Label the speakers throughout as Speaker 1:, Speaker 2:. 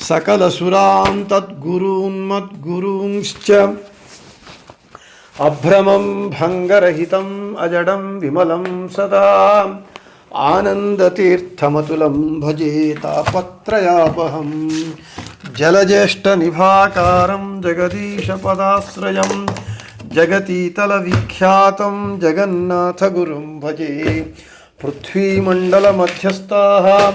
Speaker 1: సకలసురాన్ తద్గురూన్ మద్గురూంశ్చ. అభ్రమం భంగరహితం అజడం విమలం సదా. ఆనందతీర్థమతులం భజే తాపత్రయాపహం. జలజ్యేష్ఠనిభాకారం జగదీశపదాశ్రయం. జగతీతలవిఖ్యాతం జగన్నాథగురుం భజే. పృథ్వీమండలమధ్యస్థా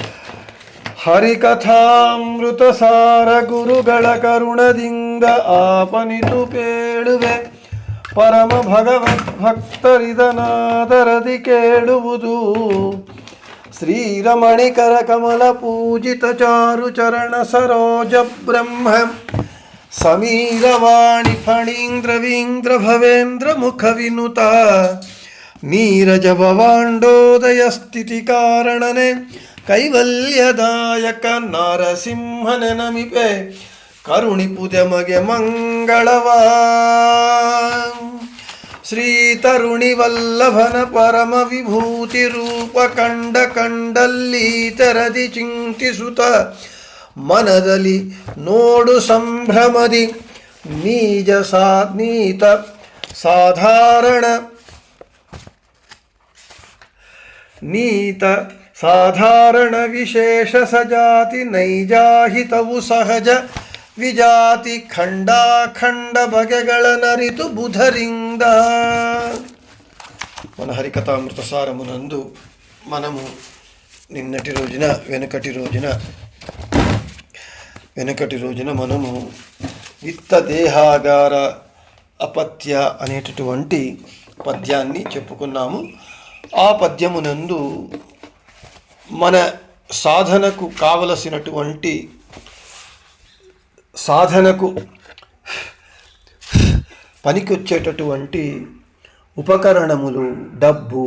Speaker 1: ಹರಿಕಥಾಮೃತಸಾರ ಗುರುಗಳ ಕರುಣದಿಂದ ಆಪನಿತು ಪೇಳುವೆ ಪರಮ ಭಗವದ್ಭಕ್ತರಿದನಾದರದಿ ಕೇಳುವುದು. ಶ್ರೀರಮಣಿಕರ ಕಮಲ ಪೂಜಿತ ಚಾರು ಚರಣ ಸರೋಜ ಬ್ರಹ್ಮ. ಸಮೀರವಾಣಿ ಫಣೀಂದ್ರವೀಂದ್ರ ಭವೇಂದ್ರ ಮುಖ ವಿನುತ. ನೀರಜ ಭವಾಂಡೋದಯ ಸ್ಥಿತಿ ಕಾರಣನೆ. ಕೈವಲ್ಯದಾಯಕ ನಾರಸಿಂಹನ ನಮಿಪೆ ಕರುಣಿಪುದೆ ಮಗೆ ಮಂಗಳವ. ಶ್ರೀ ತರುಣಿ ವಲ್ಲಭನ ಪರಮ ವಿಭೂತಿ ರೂಪ ಕಂಡ ಕಂಡಲ್ಲಿ ತೆರದಿ ಚಿಂತಿಸುತ್ತ ಮನದಲ್ಲಿ ನೋಡು ಸಂಭ್ರಮದಿ ನೀಜ ಸಾ ಸಾಧಾರಣ ನೀತ ಸಾಧಾರಣ ವಿಶೇಷ ಸಜಾತಿ ನೈಜಾಹಿತವು ಸಹಜ ವಿಜಾತಿ ಖಂಡಾಖಂಡ ಬಗೆಗಳ ನರಿತು బుధరింద మన హరికథామృత సారమునందు మనము నిన్నటి రోజున వెనుకటి రోజున వెనుకటి రోజున మనము విత్త దేహాగార అపత్య అనేటటువంటి పద్యాన్ని చెప్పుకున్నాము ఆ పద్యమునందు మన సాధనకు కావలసినటువంటి సాధనకు పనికొచ్చేటటువంటి ఉపకరణములు డబ్బు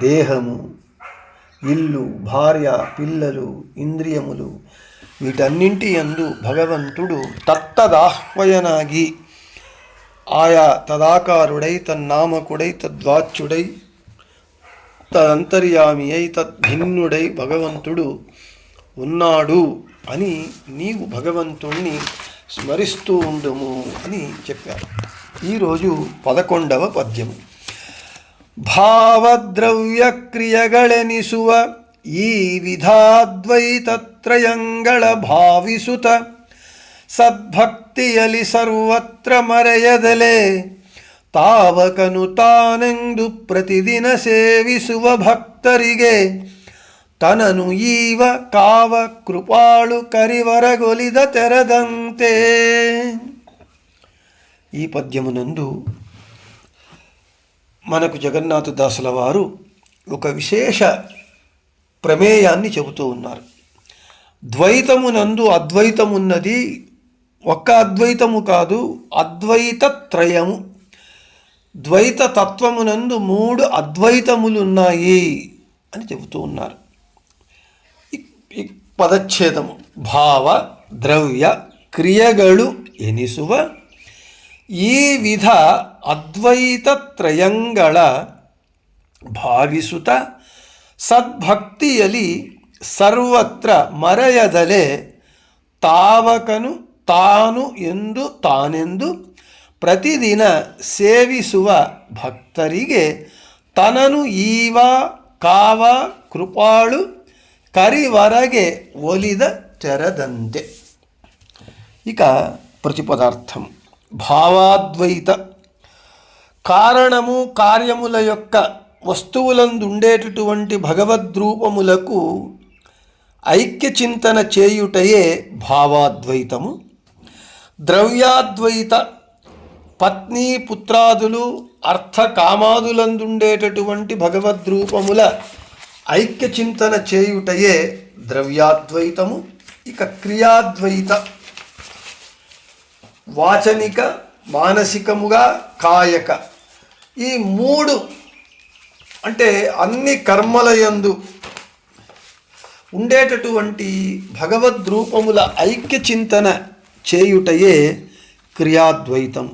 Speaker 1: దేహము ఇల్లు భార్య పిల్లలు ఇంద్రియములు వీటన్నింటి యందు భగవంతుడు తత్తదాహ్వయనాగి ఆయా తదాకారుడై తన్నామకుడై తద్వాచ్యుడై తదంతర్యామి అయి తద్భిన్నుడై భగవంతుడు ఉన్నాడు అని నీవు భగవంతుణ్ణి స్మరిస్తూ ఉండుము అని చెప్పారు ఈరోజు పదకొండవ పద్యము ಭಾವದ್ರವ್ಯಕ್ರಿಯಗಳೆನಿಸುವ ಈ ವಿಧಾದ್ವೈತತ್ರಯಂಗಳ ಭಾವಿಸುತ್ತ ಸದ್ಭಕ್ತಿಯಲಿ ಸರ್ವತ್ರ ಮರೆಯದಲೆ ತಾವಕನು ತಾನೆಂದು ಪ್ರತಿದಿನ ಸೇವಿಸುವ ಭಕ್ತರಿಗೆ ತನನು ಈವ ಕಾವ ಕೃಪಾಳು ಕರಿವರಗೊಲಿದ ತೆರದಂತೆ ఈ పద్యమునందు మనకు జగన్నాథ దాసుల వారు ఒక విశేష ప్రమేయాన్ని చెబుతూ ఉన్నారు ద్వైతమునందు అద్వైతమున్నది ఒక్క అద్వైతము కాదు అద్వైత త్రయము ద్వైత తత్వమునందు మూడు అద్వైతములు ఉన్నాయి అని చెబుతూ ఉన్నారు. పదచ్ఛేదము భావ ద్రవ్య క్రియగలు ఎనిసువ ఈ విధ అద్వైత త్రయంగళ భావిసుత సద్భక్తియలి సర్వత్ర మరయదలే తావకను తాను ఎందు తానెందు ಪ್ರತಿದಿನ ಸೇವಿಸುವ ಭಕ್ತರಿಗೆ ತನನು ಈವ ಕಾವ ಕೃಪಾಳು ಕರಿವರಗೆ ಒಲಿದ ತೆರದಂತೆ ఇక ప్రతిపదార్థం భావాద్వైత కారణము కార్యముల యొక్క వస్తువులందు ఉండేటటువంటి భగవద్రూపములకు ఐక్య చింతన చేయుటయే భావాద్వైతము ద్రవ్యాద్వైత పత్ని పుత్రాదులు అర్థ కామాదులందుండేటటువంటి భగవద్రూపముల ఐక్య చింతన చేయుటయే ద్రవ్యాద్వైతము ఇక క్రియాద్వైత. వాచనిక మానసికముగా కాయక. ఈ మూడు అంటే అన్ని కర్మలయందు ఉండేటటువంటి భగవద్రూపముల ఐక్య చింతన చేయుటయే క్రియాద్వైతం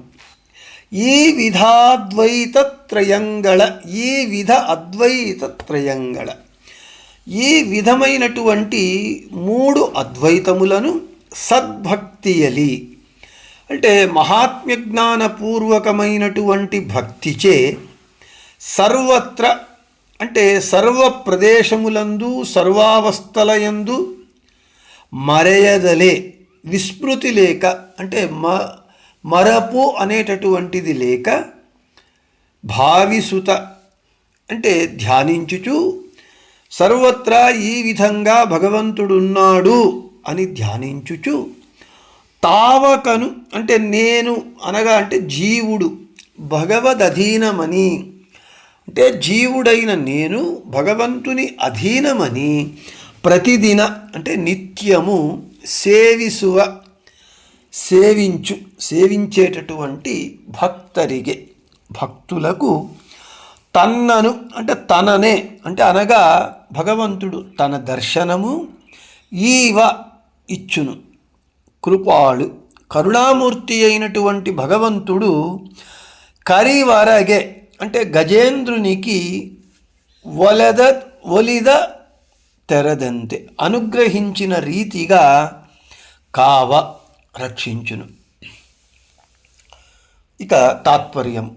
Speaker 1: ఈ విధాద్వైత త్రయంగళ ఈ విధ అద్వైత త్రయంగళ ఈ విధమైనటువంటి మూడు అద్వైతములను సద్భక్తియలి. అంటే మహాత్మ్య జ్ఞానపూర్వకమైనటువంటి భక్తిచే సర్వత్ర అంటే సర్వ ప్రదేశములందు సర్వావస్థలయందు మరయదలే విస్మృతి లేక అంటే మ మరపు అనేటటువంటిది లేక భావిసుత అంటే ధ్యానించుచు సర్వత్రా ఈ విధంగా భగవంతుడున్నాడు అని ధ్యానించుచు తావకను అంటే నేను అనగా అంటే జీవుడు భగవదధీనమని అంటే జీవుడైన నేను భగవంతుని అధీనమని ప్రతిదిన అంటే నిత్యము సేవిసువ సేవించు సేవించేటటువంటి భక్తరిగే. భక్తులకు తన్నను అంటే తననే అంటే అనగా భగవంతుడు తన దర్శనము ఈవ ఇచ్చును. కృపాళు కరుణామూర్తి అయినటువంటి భగవంతుడు కరివరగే అంటే గజేంద్రునికి వలద ఒలిద తెరదంతే. అనుగ్రహించిన రీతిగా కావ రక్షించును. ఇక తాత్పర్యం.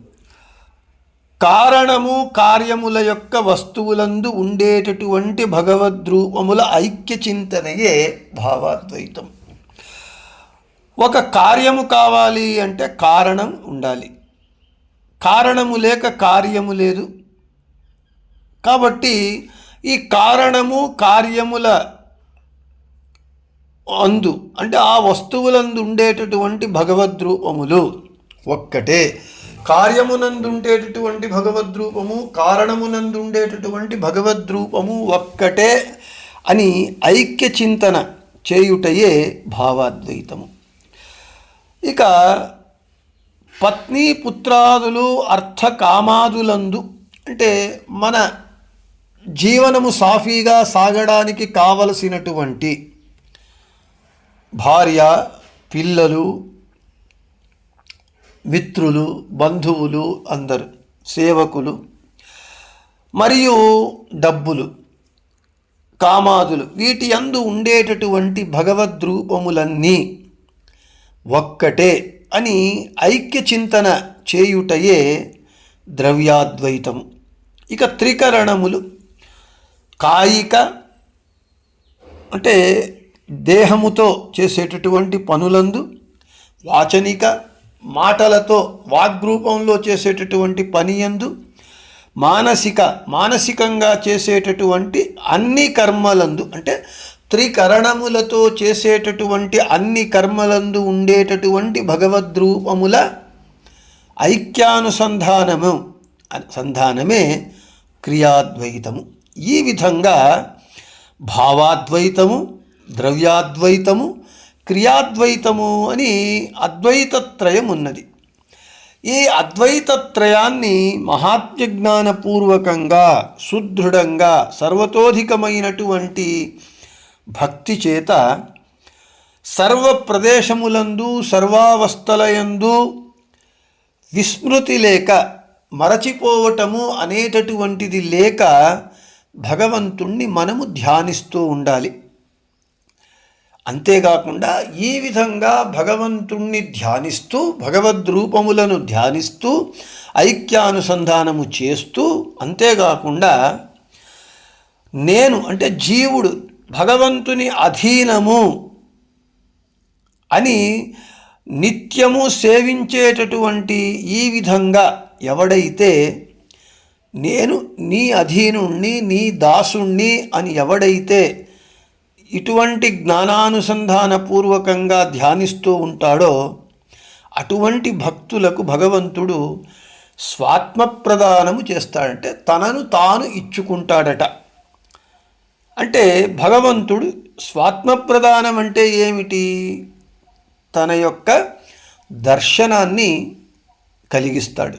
Speaker 1: కారణము కార్యముల యొక్క వస్తువులందు ఉండేటటువంటి భగవద్రూపముల ఐక్య చింతనయే భావాద్వైతం. ఒక కార్యము కావాలి అంటే కారణం ఉండాలి. కారణము లేక కార్యము లేదు. కాబట్టి ఈ కారణము కార్యముల అందు అంటే ఆ వస్తువులందు ఉండేటటువంటి భగవద్రూపములు ఒక్కటే. కార్యమునందు ఉండేటటువంటి భగవద్రూపము కారణమునందు ఉండేటటువంటి భగవద్రూపము ఒక్కటే అని ఐక్య చింతన చేయుటయే భావాద్వైతము. ఇక పత్ని పుత్రాదులు అర్థ కామాదులందు అంటే మన జీవనము సాఫీగా సాగడానికి కావలసినటువంటి భార్య పిల్లలు మిత్రులు బంధువులు అందరు సేవకులు మరియు డబ్బులు కామాదులు వీటి అందు ఉండేటటువంటి భగవద్రూపములన్నీ ఒక్కటే అని ఐక్య చింతన చేయుటయే ద్రవ్యాద్వైతము. ఇక త్రికరణములు కాయిక అంటే దేహముతో చేసేటటువంటి పనులందు వాచనిక మాటలతో వాగ్రూపంలో చేసేటటువంటి పని యందు మానసిక మానసికంగా చేసేటటువంటి అన్ని కర్మలందు అంటే త్రికరణములతో చేసేటటువంటి అన్ని కర్మలందు ఉండేటటువంటి భగవద్రూపముల ఐక్యానుసంధానము సంధానమే క్రియాద్వైతము. ఈ విధంగా భావాద్వైతము ద్రవ్యాద్వైతము క్రియాద్వైతము అని అద్వైతత్రయం ఉన్నది ఈ అద్వైతత్రయాన్ని మహాత్మజ్ఞానపూర్వకంగా సుదృఢంగా సర్వతోధికమైనటువంటి భక్తి చేత సర్వ ప్రదేశములందు సర్వావస్థలయందు విస్మృతి లేక మరచిపోవటము అనేటటువంటిది లేక భగవంతుణ్ణి మనము ధ్యానిస్తూ ఉండాలి. అంతేకాకుండా ఈ విధంగా భగవంతుణ్ణి ధ్యానిస్తూ భగవద్రూపములను ధ్యానిస్తూ ఐక్యానుసంధానము చేస్తూ అంతేకాకుండా నేను అంటే జీవుడు భగవంతుని అధీనము అని నిత్యము సేవించేటటువంటి ఈ విధంగా ఎవడైతే నేను నీ అధీనుణ్ణి నీ దాసుణ్ణి అని ఎవడైతే ఇటువంటి జ్ఞానానుసంధాన పూర్వకంగా ధ్యానిస్తూ ఉంటాడో అటువంటి భక్తులకు భగవంతుడు స్వాత్మ ప్రదానము చేస్తాడంటే తనను తాను ఇచ్చుకుంటాడట. అంటే భగవంతుడు స్వాత్మ ప్రదానం అంటే ఏమిటి? తన యొక్క దర్శనాన్ని కలిగిస్తాడు.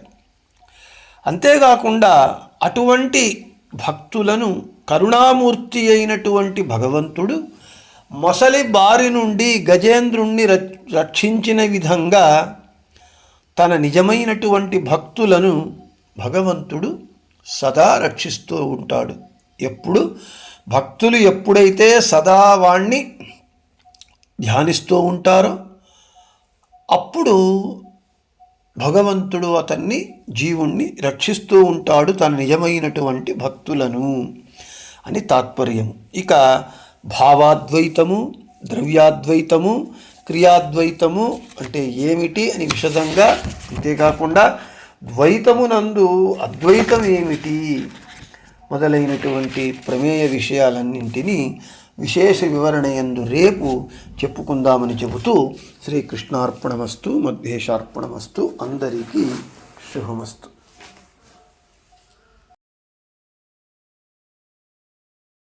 Speaker 1: అంతేకాకుండా అటువంటి భక్తులను కరుణామూర్తి అయినటువంటి భగవంతుడు మొసలి బారి నుండి గజేంద్రుణ్ణి రక్షించిన విధంగా తన నిజమైనటువంటి భక్తులను భగవంతుడు సదా రక్షిస్తూ ఉంటాడు. ఎప్పుడు? భక్తులు ఎప్పుడైతే సదా వాణ్ణి ధ్యానిస్తూ ఉంటారో అప్పుడు భగవంతుడు అతన్ని జీవుణ్ణి రక్షిస్తూ ఉంటాడు తన నిజమైనటువంటి భక్తులను. అని తాత్పర్యం ఇక భావాద్వైతము ద్రవ్యాద్వైతము క్రియాద్వైతము అంటే ఏమిటి అని విశదంగా అంతేకాకుండా ద్వైతమునందు అద్వైతం ఏమిటి మొదలైనటువంటి ప్రమేయ విషయాలన్నింటినీ విశేష వివరణ యందు రేపు చెప్పుకుందామని చెబుతూ శ్రీకృష్ణార్పణమస్తు మధ్యేషార్పణమస్తు అందరికీ శుభమస్తు.